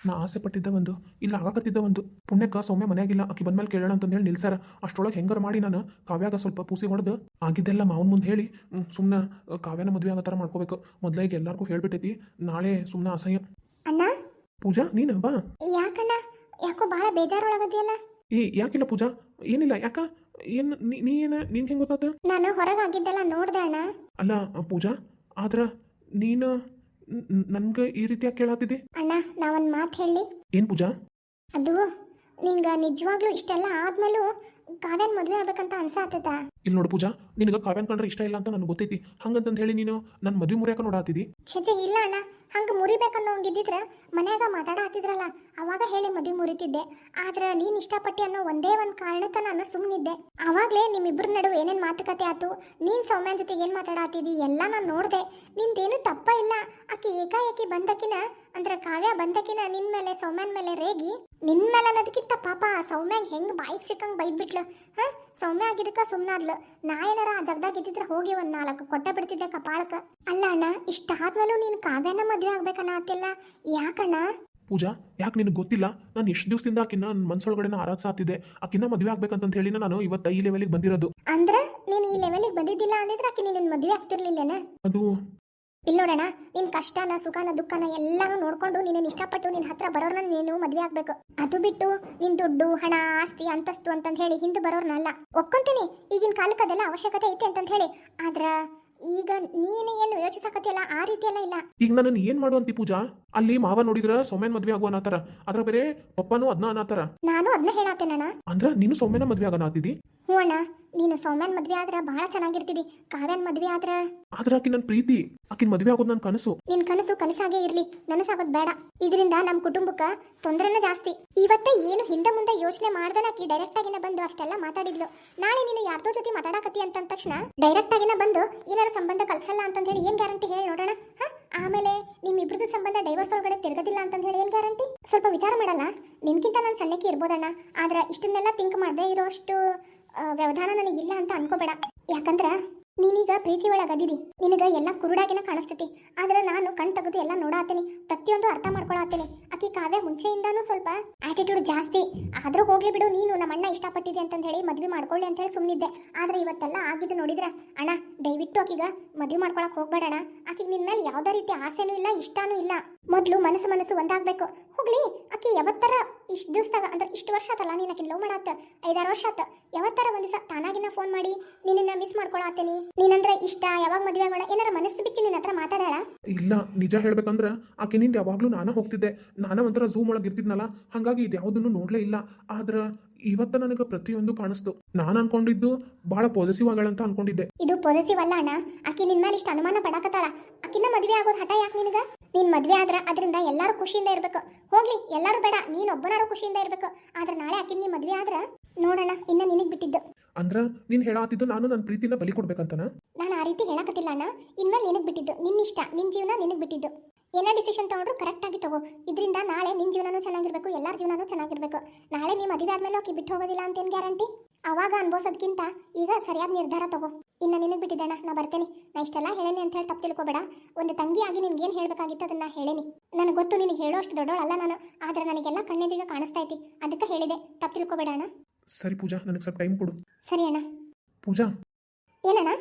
ನಾ ಆಸೆ ಪಟ್ಟಿದ್ದ ಒಂದು. ಇಲ್ಲ ಆಗಕತ್ತಿದ್ದ ಒಂದು ಪುಣ್ಯಕ್ಕ ಸೌಮ್ಯ ಮನೆಯಾಗಿಲ್ಲ. ಆಕಿ ಬಂದ್ಮೇಲೆ ಕೇಳೋಣ ಅಂತಂದೇಳಿ ನಿಲ್ಸಾರ ಅಷ್ಟೊಳಗೆ ಹೆಂಗಾರ ಮಾಡಿ ನಾನು ಕಾವ್ಯಾಗ ಸ್ವಲ್ಪ ಪೂಸಿ ಹೊಡೆದು ಆಗಿದ್ದೆಲ್ಲ ಮಾವನ ಮುಂದೆ ಹೇಳಿ ಸುಮ್ಮನೆ ಕಾವ್ಯನ ಮದುವೆ ಆಗೋ ಥರ ಮಾಡ್ಕೋಬೇಕು. ಮೊದಲಾಗಿ ಎಲ್ಲರಿಗೂ ಹೇಳ್ಬಿಟ್ಟೈತಿ. ನಾಳೆ ಸುಮ್ಮನೆ ಅಸಹ್ಯ. ಅಣ್ಣ? ಪೂಜಾ ನೀನು? ಬಾ. ಯಾಕಣ್ಣ? ಯಾಕೋ ಬಹಳ ಬೇಜಾರೊಳಗದಿಯಲ್ಲ? ಏ ಯಾಕಿಲ್ಲ ಪೂಜಾ? ಏನಿಲ್ಲ ಯಾಕ? ಏನು ನೀ ಏನ ನಿಂಗೆ ಹೆಂಗೆ ಗೊತ್ತಾತ? ನಾನು ಹೊರಗಾಗಿದ್ದೆಲ್ಲ ನೋಡ್ದೆ ಅಣ್ಣ. ಅಲ್ಲ ಪೂಜಾ ಆದ್ರ ನೀನು ನನ್ಗೆ ಈ ರೀತಿಯಾಗಿ ಕೇಳಾತಿದ್ದಿ? ಅಣ್ಣ ನಾವೊಂದು ಮಾತು ಹೇಳಿ. ಏನ್ ಪೂಜಾ? ಅದು ನಿಂಗೆ ನಿಜವಾಗ್ಲೂ ಇಷ್ಟೆಲ್ಲ ಆದಮೇಲೂ ಕಾವ್ಯನ ಮದುವೆ ಆಗ್ಬೇಕಂತ ಅನ್ಸಾತದ? ಇಲ್ಲಿ ನೋಡು ಪೂಜಾ, ನಿನಗೆ ಕಾವ್ಯನ್ ಕಂಡ್ರೆ ಇಷ್ಟ ಇಲ್ಲ ಅಂತ ನನಗೆ ಗೊತ್ತೈತಿ. ಹಂಗಂತಂದು ಹೇಳಿ ನೀನು ನನ್ನ ಮದುವೆ ಮುರಿಯಾಕ ನೋಡಾತಿದಿ ಛೆ, ಇಲ್ಲ ಅಣ್ಣ. ಹಂಗೆ ಮುರಿಬೇಕನ್ನೋ ಹಂಗಿದ್ದಿದ್ರೆ ಮನ್ಯಾಗ ಮಾತಾಡ ಹತ್ತಿದ್ರಲ್ಲ, ಅವಾಗ ಹೇಳಿ ಮದುವೆ ಮುರಿತಿದ್ದೆ. ಆದ್ರೆ ನೀನ್ ಇಷ್ಟಪಟ್ಟಿ ಅನ್ನೋ ಒಂದೇ ಒಂದು ಕಾರಣಕ್ಕೆ ನಾನು ಸುಮ್ಮನಿದ್ದೆ ಅವಾಗ್ಲೇ ನಿಮ್ಮಿಬ್ಬರ ನಡುವೆ ಏನೇನ್ ಮಾತುಕತೆ ಆತು, ನೀನ್ ಸೌಮ್ಯನ್ ಜೊತೆ ಏನು ಮಾತಾಡತ್ತಿದಿ ಎಲ್ಲ ನಾನು ನೋಡಿದೆ. ನಿಂದೇನು ತಪ್ಪ ಇಲ್ಲ. ಆಕಿ ಏಕಾಏಕಿ ಬಂದಕಿನ, ಅಂದ್ರೆ ಕಾವ್ಯ ಬಂದಕಿನ ನಿನ್ ಮೇಲೆ, ಸೌಮ್ಯನ್ ಮೇಲೆ ರೇಗಿ, ನಿನ್ ಮೇಲೆ ಅನ್ನೋದಕ್ಕಿಂತ ಪಾಪ ಸೌಮ್ಯಾಗ ಹೆಂಗ್ ಬಾಯಿಗೆ ಸಿಕ್ಕಂಗ್ ಬೈದ್ಬಿಟ್ಲು. ಹ ಸೌಮ್ಯ ಆಗಿದ್ದಕ್ಕ ಸುಮ್ಮನಾದ್ಲು ನಾ ಏನಾರ ಆ ಜಗದಾಗ ಇದ್ದಿದ್ರೆ ಹೋಗಿ ಒಂದ್ ನಾಲ್ಕು ಕೊಟ್ಟ ಬಿಡ್ತಿದ್ದೆ ಕಪಾಳಕ್ಕ. ಅಲ್ಲ ಅಣ್ಣ ಇಷ್ಟ ಆದ್ಮೇಲೂ ನೀನ್ ಕಾವ್ಯನ ಮದ್ವೆ ಆಗ್ಬೇಕನ್ನ ಆತಿಲ್ಲ. ಯಾಕಣ್ಣ? ಪೂಜಾ ಯಾಕೆ ನಿನಗೆ ಗೊತ್ತಿಲ್ಲ? ನಾನು ಎಷ್ಟು ದಿವಸದಿಂದ ಆಕಿನ ನನ್ನ ಮನ್ಸೊಳಗಡೆ ಆರಾಧಿಸಾತಿದ್ದೆ ಆಕಿನ ಮದುವೆ ಆಗ್ಬೇಕಂತ ಹೇಳಿ ನಾನು ಇವತ್ತು ಈ ಲೆವೆಲಿಗೆ ಬಂದಿರೋದು. ಅಂದ್ರೆ ನೀನು ಈ ಲೆವೆಲಿಗೆ ಬಂದಿದ್ದಿಲ್ಲ ಅಂದಿದ್ರೆ ಆಕಿ ನಿನ್ನ ಮದುವೆ ಆಗ್ತಿರ್ಲಿಲ್ಲನ? ಅದು ಇಲ್ಲ ನೋಡೋಣ ನಿನ್ ಕಷ್ಟನ, ಸುಖನ, ದುಃಖನ ಎಲ್ಲಾನು ನೋಡ್ಕೊಂಡು ನಿನ್ನ ಇಷ್ಟಪಟ್ಟು ನಿನ್ನ ಹತ್ರ ಬರೋರ್ನ ನೀನು ಮದ್ವೆ ಆಗ್ಬೇಕು. ಅದು ಬಿಟ್ಟು ನಿನ್ ದುಡ್ಡು, ಹಣ, ಆಸ್ತಿ, ಅಂತಸ್ತು ಅಂತಂದ್ ಹೇಳಿ ಹಿಂದೆ ಬರೋರ್ನಲ್ಲ ಒಪ್ಕೊಂತೀನಿ, ಈಗಿನ ಕಾಲಕ್ಕೆ ಅದೆಲ್ಲ ಅವಶ್ಯಕತೆ ಐತೆ ಅಂತಂದ್ ಹೇಳಿ. ಆದ್ರ ಈಗ ನೀನೇ ಏನು ಯೋಚಿಸಕತ್ತಿಲ್ಲ ಆ ರೀತಿ ಎಲ್ಲ ಇಲ್ಲ. ಈಗ ನಾನು ಏನ್ ಮಾಡುವಂತಿ ಪೂಜಾ? ಅಲ್ಲಿ ಮಾವ ನೋಡಿದ್ರ ಸೌಮ್ಯನ್ ಮದ್ವೆ ಆಗುವ ಅನ್ನತಾರ ಅದ್ರ ಬೇರೆ ಪಪ್ಪನೂ ಅದ್ನ ಅನ್ನತಾರ ನಾನು ಅದನ್ನ ಹೇಳತ್ತೇನಣ್ಣ ಅಂದ್ರ ನೀನು ಸೌಮ್ಯನ ಮದುವೆ ಆಗನ ಆತಿದಿ ಹ್ಞೂ ಅಣ್ಣ. ನೀನು ಸೌಮ್ಯನ್ ಮದ್ವೆ ಆದ್ರ ಬಹಳ ಚೆನ್ನಾಗಿರ್ತಿದಿ. ಕಾವ್ಯನ್ ಮದ್ವೆ ಆದ್ರ? ಆದ್ರ ಆಕಿ ನನ್ನ ಪ್ರೀತಿ. ಆಕಿನ ಮದುವೆ ಆಗೋದು ನನ್ನ ಕನಸು. ನಿನ್ ಕನಸು ಕನಸಾಗೇ ಇರ್ಲಿ. ನನಸಾಗೋದ್ ಬೇಡ. ಇದರಿಂದ ನಮ್ ಕುಟುಂಬಕ್ಕ ತೊಂದರೆನ ಜಾಸ್ತಿ. ಇವತ್ತ ಏನು ಹಿಂದೆ ಮುಂದೆ ಯೋಚನೆ ಮಾಡ್ದನ ಆಕಿ ಡೈರೆಕ್ಟ್ ಆಗಿನ ಬಂದು ಅಷ್ಟೆಲ್ಲ ಮಾತಾಡಿದ್ಲು. ನಾಳೆ ನೀನು ಯಾರ್ದೋ ಜೊತೆ ಮಾತಾಡಕತ್ತಿ ಅಂತ ತಕ್ಷಣ ಡೈರೆಕ್ಟ್ ಆಗಿನ ಬಂದು ಏನಾರ ಸಂಬಂಧ ಕಲ್ಸಲ್ಲ ಅಂತ ಹೇಳಿ ಏನ್ ಗ್ಯಾರಂಟಿ ಹೇಳಿ ನೋಡೋಣ? ಹ? ಆಮೇಲೆ ನಿಮ್ಮಿಬ್ರದ್ದು ಸಂಬಂಧ ಡೈವರ್ಸ್ ಒಳಗಡೆ ತಿರುಗದಿಲ್ಲ ಅಂತ ಹೇಳಿ ಏನು ಗ್ಯಾರಂಟಿ ಸ್ವಲ್ಪ ವಿಚಾರ ಮಾಡಲ್ಲ? ನಿನ್ಕಿಂತ ನಾನು ಸಣ್ಣಕ್ಕೆ ಇರ್ಬೋದಣ್ಣ. ಆದ್ರೆ ಇಷ್ಟನ್ನೆಲ್ಲ ಥಿಂಕ್ ಮಾಡದೆ ಇರೋಷ್ಟು ವ್ಯವಧಾನ ನನಗಿಲ್ಲ ಅಂತ ಅನ್ಕೋಬೇಡ. ಯಾಕಂದ್ರ ನೀನೀಗ ಪ್ರೀತಿ ಒಳಗೆ ನಿನಗ ಎಲ್ಲ ಕುರುಡಾಗಿನ ಕಾಣಿಸ್ತೈತಿ. ಆದ್ರೆ ನಾನು ಕಣ್ ತೆಗೆದು ಎಲ್ಲ ನೋಡಾತೀನಿ. ಪ್ರತಿಯೊಂದು ಅರ್ಥ ಮಾಡ್ಕೊಳತ್ತೀನಿ ಆಕಿ ಕಾವ್ಯ ಮುಂಚೆಯಿಂದಾನು ಸ್ವಲ್ಪ ಆಟಿಟ್ಯೂಡ್ ಜಾಸ್ತಿ. ಆದ್ರೂ ಹೋಗ್ಲಿ ಬಿಡು, ನೀನು ನಮ್ಮ ಅಣ್ಣ ಇಷ್ಟಪಟ್ಟಿದೆ ಅಂತಂದ ಹೇಳಿ ಮದ್ವೆ ಮಾಡ್ಕೊಳ್ಳಿ ಅಂತ ಹೇಳಿ ಸುಮ್ಮನಿದ್ದೆ ಆದ್ರೆ ಇವತ್ತೆಲ್ಲ ಆಗಿದ್ದು ನೋಡಿದ್ರ? ಅಣ್ಣ, ದಯವಿಟ್ಟು ಆಕಿಗ ಮದ್ವೆ ಮಾಡ್ಕೊಳಕ್ ಹೋಗ್ಬೇಡ ಅಣ್ಣ ಆಕಿಗೆ ನಿನ್ ಮೇಲೆ ಯಾವ್ದೇ ರೀತಿ ಆಸೆನೂ ಇಲ್ಲ, ಇಷ್ಟಾನೂ ಇಲ್ಲ. ಮೊದ್ಲು ಮನಸ್ಸು ಮನಸ್ಸು ಒಂದಾಗ್ಬೇಕು. ಹೋಗ್ಲಿ ಆಕಿ ಯಾವತ್ತರ ಇಷ್ಟು ದಿವಸದಾಗ ಅಂದ್ರೆ ಇಷ್ಟು ವರ್ಷ ಆತಲ್ಲ ನೀನು ಆಕಿನ ಲವ್ ಮಾಡಾತ ಐದಾರು ವರ್ಷ ಆತ ಯಾವತ್ತರ ಒಂದ್ ದಿವಸ ತಾನಾಗಿನ ಫೋನ್ ಮಾಡಿ ನಿನ್ನ ಮಿಸ್ ಮಾಡ್ಕೊಳತ್ತೀನಿ ನೀನಂದ್ರೆ ಇಷ್ಟ ಯಾವಾಗ ಮದ್ವೆ ಆಗೋಣ ಏನಾರ ಮನಸ್ಸು ಬಿಚ್ಚಿ ನಿನ್ನ ಹತ್ರ ಮಾತಾಡೋಣ ಇಲ್ಲ ನಿಜ ಹೇಳ್ಬೇಕಂದ್ರ ಆಕಿನಿಂದ ಯಾವಾಗಲೂ ನಾನು ಹೋಗ್ತಿದ್ದೆ ನಾನು ಒಂಥರ ಝೂಮ್ ಒಳಗೆ ಇರ್ತಿದ್ನಲ್ಲ ಹಾಗಾಗಿ ಇದು ಯಾವುದನ್ನು ನೋಡ್ಲೇ ಇಲ್ಲ ಆದ್ರ ಇವತ್ತ ನನಗೆ ಪ್ರತಿಯೊಂದು ಕಾಣಿಸ್ತು. ನಾನು ಅನ್ಕೊಂಡಿದ್ದು ಬಹಳ ಪಾಸಿಟಿವ್ ಅಂತ ಅನ್ಕೊಂಡಿದ್ದೆ. ಇದು ಪಾಸಿಟಿವ್ ಅಲ್ಲ ಅಣ್ಣ ಆಕಿ ನಿನ್ ಮೇಲೆ ಇಷ್ಟ ಅನುಮಾನ ಪಡಾಕತ್ತಾಳ ಆಕಿನ ಮದ್ವೆ ಆಗೋದು ಹಠ ಯಾಕೆ ನಿನಗ? ನೀನ್ ಮದ್ವೆ ಆದ್ರ ಅದರಿಂದ ಎಲ್ಲಾರು ಖುಷಿಯಿಂದ ಇರ್ಬೇಕು. ಹೋಗ್ಲಿ ಎಲ್ಲಾರು ಬೇಡ ನೀನ್ ಒಬ್ಬನಾರು ಖುಷಿಯಿಂದ ಇರ್ಬೇಕು. ಆದ್ರೆ ನಾಳೆ ಆಕಿನ ನೀ ಮದ್ವೆ ಆದ್ರ ನೋಡೋಣ ಇನ್ನ ನಿನಗೆ ಬಿಟ್ಟಿದ್ದು. ಅಂದ್ರ ನೀನ್ ಹೇಳಾತಿದ್ದು ನಾನು ನನ್ನ ಪ್ರೀತಿನ ಬಲಿ ಕೊಡ್ಬೇಕಂತನ? ನಾನು ಆ ರೀತಿ ಹೇಳಕತ್ತಿಲ್ಲ ಅಣ್ಣ. ಇನ್ಮೇಲೆ ನಿನಗ್ ಬಿಟ್ಟಿದ್ದು ನಿನ್ನ ಇಷ್ಟ ನಿನ್ನ ಜೀವನ ನಿನಗೆ ಬಿಟ್ಟಿದ್ದು. ಏನೇ ಡಿಸಿಷನ್ ತಗೊಂಡ್ರು ಕರೆಕ್ಟಾಗಿ ತಗೋ. ಇದರಿಂದ ನಾಳೆ ನಿನ್ ಜೀವನನೂ ಚೆನ್ನಾಗಿರ್ಬೇಕು ಎಲ್ಲರ ಜೀವನನೂ ಚೆನ್ನಾಗಿರ್ಬೇಕು. ನಾಳೆ ನೀವು ಮದುವೆ ಆದ್ಮೇಲೆ ಆಕಿ ಬಿಟ್ಟು ಹೋಗೋದಿಲ್ಲ ಅಂತ ಏನ್ ಗ್ಯಾರಂಟಿ ಅವಾಗ ಅನ್ಭವಿಸೋದ್ಕಿಂತ ಈಗ ಸರಿಯಾದ ನಿರ್ಧಾರ ತಗೋ. ಇನ್ನ ನಿನಗೆ ಬಿಟ್ಟಿದ್ದಣ್ಣ ನಾ ಬರ್ತೇನೆ. ನಾ ಇಷ್ಟೆಲ್ಲ ಹೇಳೇನಿ ಅಂತ ಹೇಳಿ ತಪ್ಪು ತಿಳ್ಕೊಬೇಡ. ಒಂದು ತಂಗಿಯಾಗಿ ನಿನ್ಗೆ ಏನು ಹೇಳ್ಬೇಕಾಗಿತ್ತು ಅದನ್ನ ಹೇಳೇನಿ. ನನಗೆ ಗೊತ್ತು ನಿನಗೆ ಹೇಳೋ ಅಷ್ಟು ದೊಡ್ಡವಳಲ್ಲ ನಾನು. ಆದ್ರೆ ನನಗೆಲ್ಲ ಕಣ್ಣೆದಿಗೆ ಕಾಣಿಸ್ತಾ ಐತಿ ಅದಕ್ಕೆ ಹೇಳಿದೆ. ತಪ್ಪು ತಿಳ್ಕೊಬೇಡ ಅಣ್ಣ. ಸರಿ ಪೂಜಾ ನನಗೆ ಸ್ವಲ್ಪ ಟೈಮ್ ಕೊಡು. ಸರಿ ಅಣ್ಣ. ಪೂಜಾ? ಏನಣ್ಣ?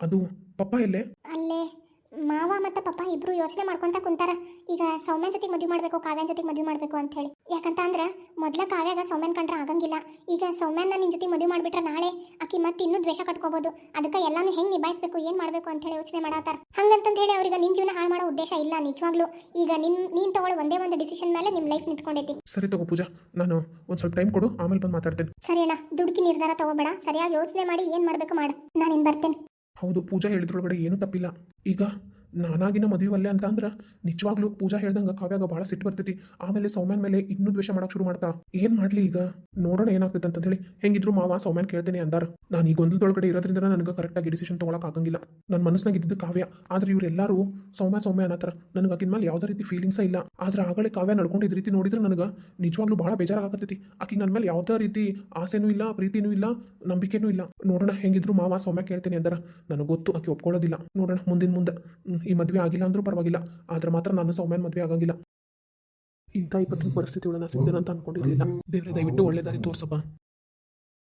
ಅದು ಪಪ್ಪ ಎಲ್ಲೇ ಅಲ್ಲೇ. ಮಾವ ಮತ್ತು ಪಪ್ಪ ಇಬ್ರು ಯೋಚನೆ ಮಾಡ್ಕೊಂತ ಕುಂತಾರ. ಈಗ ಸೌಮ್ಯನ ಜೊತೆಗೆ ಮದುವೆ ಮಾಡಬೇಕು ಕಾವ್ಯನ ಜೊತೆಗೆ ಮದುವೆ ಮಾಡಬೇಕು ಅಂತ ಹೇಳಿ. ಯಾಕಂತ ಅಂದ್ರೆ ಮೊದ್ಲ ಕಾವ್ಯಾಗ ಸೌಮ್ಯನ್ ಕಂಡ್ರೆ ಆಗಂಗಿಲ್ಲ. ಈಗ ಸೌಮ್ಯನ ನಿನ್ ಜೊತೆ ಮದುವೆ ಮಾಡ್ಬಿಟ್ರೆ ನಾಳೆ ಆಕಿ ಮತ್ತೆ ಇನ್ನೂ ದ್ವೇಷ ಕಟ್ಕೋಬೋದು. ಅದಕ್ಕೆ ಎಲ್ಲಾನು ಹೆಂಗ್ ನಿಭಾಯಿಸಬೇಕು ಏನ್ ಮಾಡ್ಬೇಕು ಅಂತ ಹೇಳಿ ಯೋಚನೆ ಮಾಡತ್ತಾರ. ಹಂಗಂತಂದು ಹೇಳಿ ಅವ್ರಿಗೆ ನಿನ್ ಜೀವನ ಹಾಳು ಮಾಡೋ ಉದ್ದೇಶ ಇಲ್ಲ ನಿಜವಾಗ್ಲೂ. ಈಗ ನಿನ್ ನೀನ್ ತಗೊಳ್ಳೋ ಒಂದೇ ಒಂದು ಡಿಸಿಷನ್ ಮೇಲೆ ನಿಮ್ ಲೈಫ್ ನಿಂತ್ಕೊಂಡೈತಿ. ಸರಿ ತಗೋ ಪೂಜಾ ನಾನು ಒಂದು ಸ್ವಲ್ಪ ಟೈಮ್ ಕೊಡು ಆಮೇಲೆ ಬಂದು ಮಾತಾಡ್ತೇನೆ. ಸರಿ ಅಣ್ಣ ದುಡ್ಕಿ ನಿರ್ಧಾರ ತಗೋಬೇಡ. ಸರಿಯಾಗಿ ಯೋಚನೆ ಮಾಡಿ ಏನ್ ಮಾಡ್ಬೇಕು ಮಾಡು. ನಾನು ಬರ್ತೇನೆ. ಹೌದು ಪೂಜಾ ಹೇಳಿದ್ರೊಳಗಡೆ ಏನೂ ತಪ್ಪಿಲ್ಲ. ಈಗ ನಾನಾಗಿನ ಮದುವೆ ಅಂತ ಅಂದ್ರೆ ನಿಜವಾಗ್ಲೂ ಪೂಜಾ ಹೇಳ್ದಂಗೆ ಕಾವ್ಯಾಗ ಭಾಳ ಸಿಟ್ಟು ಬರ್ತೈತಿ. ಆಮೇಲೆ ಸೌಮ್ಯಾನ್ ಮೇಲೆ ಇನ್ನೂ ದ್ವೇಷ ಮಾಡಕ್ ಶುರು ಮಾಡ್ತಾ. ಏನ್ ಮಾಡ್ಲಿ ಈಗ? ನೋಡೋಣ ಏನಾಗ್ತೈತೆ ಅಂತ ಹೇಳಿ. ಹೆಂಗಿದ್ರು ಮಾವ ಸೌಮ್ಯಾನ್ ಕೇಳ್ತೇನೆ ಅಂದಾರ. ನಾನು ಈ ಗೊಂದಲದೊಳಗಡೆ ಇರೋದ್ರಿಂದ ನನಗೆ ಕರೆಕ್ಟಾಗಿ ಡಿಸಿಷನ್ ತೊಗೊಳಕ್ಕೆ ಆಗಂಗಿಲ್ಲ. ನನ್ನ ಮನಸ್ಸಿನಾಗ ಇದ್ದಿದ್ದು ಕಾವ್ಯ. ಆದ್ರೆ ಇವರೆಲ್ಲರೂ ಸೌಮ್ಯ ಸೌಮ್ಯ ಅನ್ನತ್ತಾರ ನನಗೆ ಆಕಿನ ಮೇಲೆ ಯಾವುದೇ ರೀತಿ ಫೀಲಿಂಗ್ಸ ಇಲ್ಲ. ಆದ್ರೆ ಆಗಲೇ ಕಾವ್ಯ ನಡ್ಕೊಂಡಿದ್ದ ರೀತಿ ನೋಡಿದ್ರೆ ನನಗೆ ನಿಜವಾಗ್ಲೂ ಭಾಳ ಬೇಜಾರಾಗತ್ತೈತಿ ಆಕಿ ನನ್ನ ಮೇಲೆ ಯಾವುದೇ ರೀತಿ ಆಸೆನೂ ಇಲ್ಲ, ಪ್ರೀತಿನೂ ಇಲ್ಲ, ನಂಬಿಕೆನೂ ಇಲ್ಲ. ನೋಡೋಣ ಹೆಂಗಿದ್ರು ಮಾವ ಸೌಮ್ಯ ಕೇಳ್ತೇನೆ ಅಂದಾರ. ನನಗೆ ಗೊತ್ತು ಆಕಿ ಒಪ್ಕೊಳ್ಳೋದಿಲ್ಲ. ನೋಡೋಣ ಮುಂದಿನ ಮುಂದೆ. ಈ ಮದುವೆ ಆಗಿಲ್ಲ ಅಂದ್ರೂ ಪರವಾಗಿಲ್ಲ. ಆದ್ರೆ ಮಾತ್ರ ನಾನು ಸೌಮ್ಯನ ಮದುವೆ ಆಗಂಗಿಲ್ಲ. ಇಂಥ ಈ ಪರಿಸ್ಥಿತಿಗಳನ್ನ ಪರಿಸ್ಥಿತಿ ಒಳಗೆ ನಾನು ಸಿಗ್ತೇನೆ ಅಂತ ಅನ್ಕೊಂಡಿರಲಿಲ್ಲ. ದೇವ್ರೆ ದಯವಿಟ್ಟು ಒಳ್ಳೆ ದಾರಿ ತೋರ್ಸಪ್ಪ.